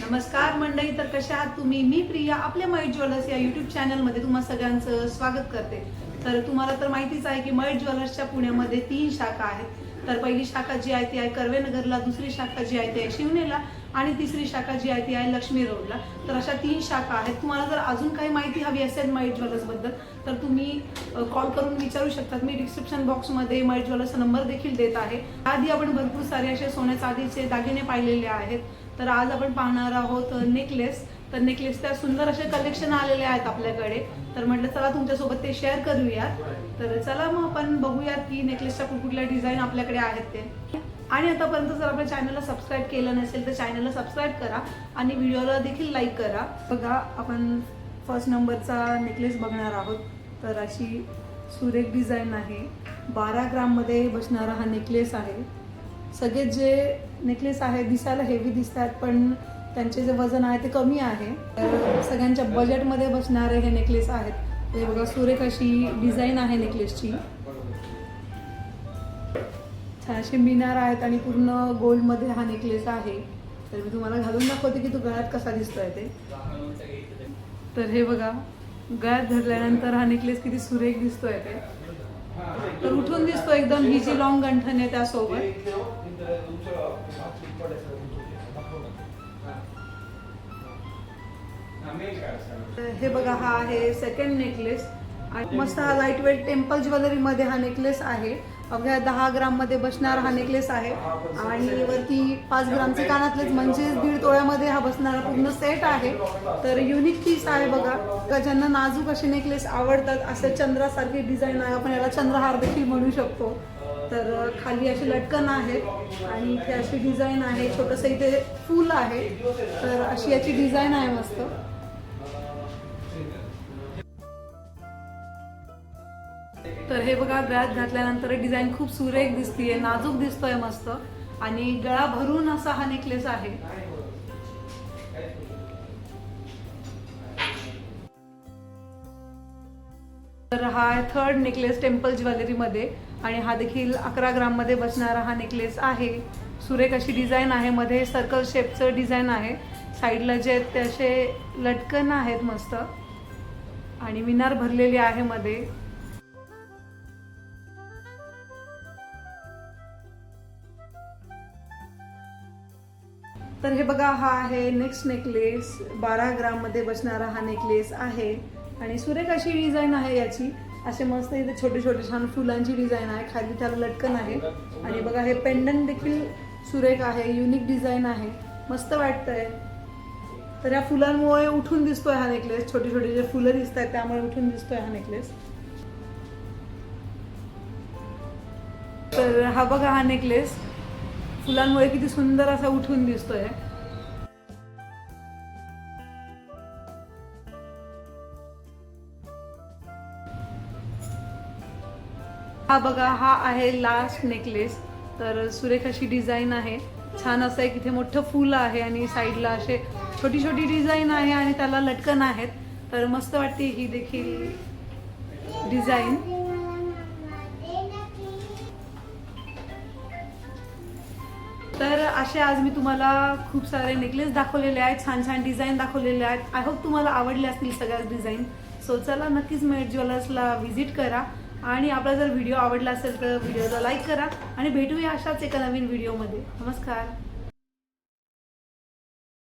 नमस्कार मंडळी तर कशा आहात तुम्ही? मी प्रिया आपल्या मयूर ज्वेलर्स या युट्यूब चॅनलमध्ये तुम्हा सगळ्यांचं स्वागत करते. तर तुम्हाला तर माहितीच आहे की मयूर ज्वेलर्सच्या पुण्यामध्ये तीन शाखा आहेत. तर पहिली शाखा जी आहे ती आहे कर्वेनगरला दुसरी शाखा जी आहे ती आहे शिवनेला आणि तिसरी शाखा जी आहे ती आहे लक्ष्मी रोडला. तर अशा तीन शाखा आहेत. तुम्हाला जर अजून काही माहिती हवी असेल मयूर ज्वेलर्सबद्दल तर तुम्ही कॉल करून विचारू शकतात. मी डिस्क्रिप्शन बॉक्समध्ये मयूर ज्वेलर्सचा नंबर देखील देत आहे. आधी आपण भरपूर सारे असे सोन्या चांदीचे दागिने पाहिलेले आहेत. तर आज आपण पाहणार आहोत नेकलेस तर नेकलेसच्या सुंदर असे कलेक्शन आलेले आहेत आपल्याकडे. तर म्हटलं चला तुमच्यासोबत ते शेअर करूयात. तर चला मग आपण बघूयात की नेकलेसच्या कुठल्या डिझाईन आपल्याकडे आहेत ते. आणि आतापर्यंत जर आपल्या चॅनलला सबस्क्राईब केलं नसेल तर चॅनलला सबस्क्राईब करा आणि व्हिडिओला देखील लाईक करा. बघा आपण फर्स्ट नंबरचा नेकलेस बघणार आहोत. तर अशी सुरेख डिझाईन आहे. बारा ग्राममध्ये बसणारा हा नेकलेस आहे. सगळे जे नेकलेस आहे दिसायला हेवी दिसतात पण त्यांचे जे वजन आहे ते कमी आहे. तर सगळ्यांच्या बजेटमध्ये बसणारे हे नेकलेस आहेत. हे बघा सुरेख अशी डिझाईन आहे नेकलेसची छान असे मिनार आहेत आणि पूर्ण गोल्डमध्ये हा नेकलेस आहे. तर मी तुम्हाला घालून दाखवते की तो गळ्यात कसा दिसतोय ते. तर हे बघा गळ्यात धरल्यानंतर हा नेकलेस किती सुरेख दिसतोय ते. तर उठून दिसतो एकदम ही जी लॉंग गंठन आहे त्यासोबत. हे बघा हा आहे सेकंड नेकलेस आणि मस्त हा लाइट वेट टेम्पल ज्वेलरी मध्ये हा नेकलेस आहे. अवघ्या दहा ग्राममध्ये बसणार हा नेकलेस आहे. आणि वरती पाच ग्रामचे कानातलेच म्हणजे दीड तोळ्यामध्ये हा बसणारा पूर्ण सेट आहे. तर युनिक पीस आहे बघा. का ज्यांना नाजूक असे नेकलेस आवडतात असे चंद्रासारखी डिझाईन आहे. आपण याला चंद्रहार देखील म्हणू शकतो. तर खाली अशी लटकन आहे. आणि इथे अशी डिझाईन आहे. छोटंसं इथे फूल आहे. तर अशी याची डिझाईन आहे मस्त. तर हे बघा गळ्यात घातल्यानंतर डिझाईन खूप सुरेख दिसतीये नाजूक दिसतोय मस्त. आणि गळा भरून असा हा नेकलेस आहे. तर हा थर्ड नेकलेस टेम्पल ज्वेलरीमध्ये आणि हा देखील अकरा ग्राममध्ये बसणारा हा नेकलेस आहे. सुरेख अशी डिझाईन आहे. मध्ये सर्कल शेपचं डिझाईन आहे. साईडला जे आहेत ते असे लटकन आहेत मस्त. आणि विनार भरलेली आहे मध्ये. तर हे बघा हा आहे नेक्स्ट नेकलेस बारा ग्राममध्ये बसणारा हा नेकलेस आहे. आणि सुरेख अशी डिझाईन आहे याची. असे मस्त इथे छोटे छोटे छान फुलांची डिझाईन आहे. खाली त्याला लटकन आहे. आणि बघा हे पेंडन देखील सुरेख आहे. युनिक डिझाईन आहे. मस्त वाटतंय. तर या फुलांमुळे उठून दिसतोय हा नेकलेस छोटे छोटे जे फुलं दिसत आहेत त्यामुळे उठून दिसतोय हा नेकलेस तर हा बघा हा नेकलेस फुलांमुळे किती सुंदर असा उठून दिसतोय. हा बघा हा आहे लास्ट नेकलेस तर सुरेख अशी डिझाईन आहे. छान असं एक इथे मोठं फूल आहे आणि साईडला असे छोटी छोटी डिझाईन आहे आणि त्याला लटकन आहेत. तर मस्त वाटते ही देखील डिझाईन. तर असे आज मी तुम्हाला खूप सारे नेकलेस दाखवलेले आहेत छान छान डिझाईन दाखवलेले आहेत. आय होप तुम्हाला आवडले असतील सगळ्याच डिझाईन. सो चला नक्कीच मेट ज्वेलर्सला व्हिजिट करा. आणि आपला जर व्हिडिओ आवडला असेल तर व्हिडिओला लाईक करा. आणि भेटूया अशाच एका नवीन व्हिडिओमध्ये नमस्कार.